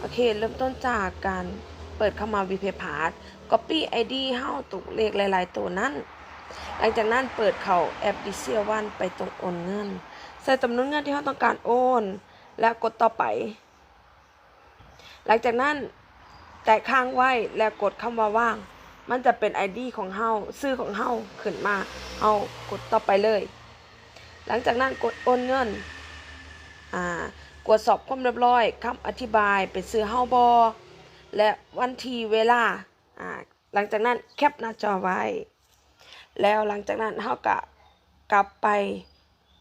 โอเค เริ่มต้นจากการเปิดเข้ามา v p a y p a s s Copy ID เฮ้าตุกเลขหลาย ๆ ตัวนั้น หลังจากนั้นเปิดเข้าแอป d i c i a One ไปตรงโอนเงิน ใส่จำนวนเงินที่เฮาต้องการโอน แล้วกดต่อไป หลังจากนั้นแตะค้างไว้แล้วกดคำว่าว่าง มันจะเป็น ID ของเฮาชื่อของเฮาขึ้นมาเฮากดต่อไปเลย หลังจากนั้นกดโอนเงิน อ่า กวดสอบความเรียบร้อยคำอธิบายเป็นซื้อเฮาบอและวันทีเวลาอ่าหลังจากนั้นแคปหน้าจอไว้ แล้วหลังจากนั้นเฮาก็กลับไป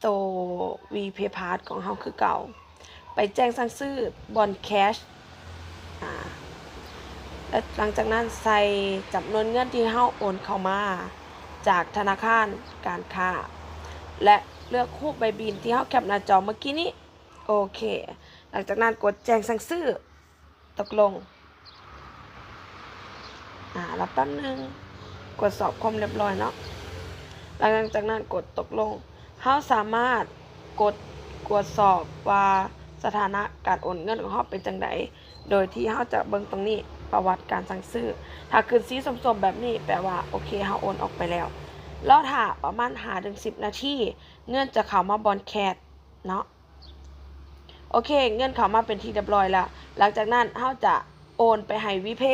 โตวีเพย์พาสของเฮาคือเก่า ไปแจ้งสั่งซื้อบอนแคชอ่าและหลังจากนั้นใส่จำนวนเงินที่เฮาโอนเข้ามาจากธนาคารการค้า และเลือกคู่ใบบินที่เฮาแคปหน้าจอเมื่อกี้นี้ โอเค หลังจากนั้นกดแจ้งสั่งซื้อ ตกลง อ่ารับแป๊บนึง กดสอบความเรียบร้อยเนาะ หลังจากนั้นกดตกลงเฮาสามารถกดกดสอบว่าสถานะการโอนเงินของเฮาเป็นจังไดโดยที่เฮาจะเบิ่งตรงนี้ประวัติการสั่งซื้อ ถ้าขึ้นสีส้มๆแบบนี้แปลว่าโอเคเฮาโอนออกไปแล้วรอถ้าประมาณ5ถึง10นาทีเงินจะเข้ามาบอนแคทเนาะ โอเค เงินเขามาเป็นที่เรียบร้อยแล้วหลังจากนั้นเฮาจะโอนไปให้วิเพ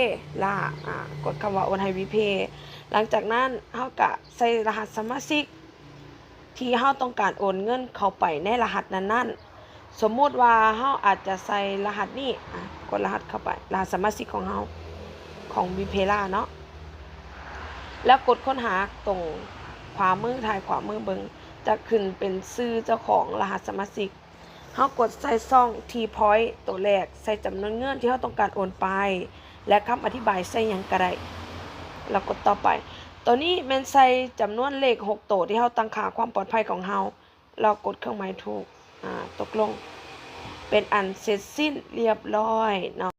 ล่าอ่ากดคำว่าโอนให้วิเพหลังจากนั้นเฮาก็ใส่รหัสสมาชิก ที่เฮาต้องการโอนเงินเข้าไปในรหัสนั้นๆ สมมุติว่าเฮาอาจจะใส่รหัสนี้อะกดรหัสเข้าไปรหัสสมาชิกของเฮาของวิเพล่าเนาะแล้วกดค้นหาตรงขวามือถ่ายขวามือเบิงจะขึ้นเป็นชื่อเจ้าของรหัสสมาชิก เขากดใส่ซ่อง T point ตัวแรก ใส่จำนวนเงินที่เขาต้องการโอนไป และคำอธิบายใส่ยังก็ไรเรากดต่อไป ตัวนี้แมนใส่จำนวนเลข 6 ตัวที่เขาตั้งค่าความปลอดภัยของเขาเรากดเครื่องหมายถูก อ่า ตกลง เป็นอันเสร็จสิ้นเรียบร้อยเนาะ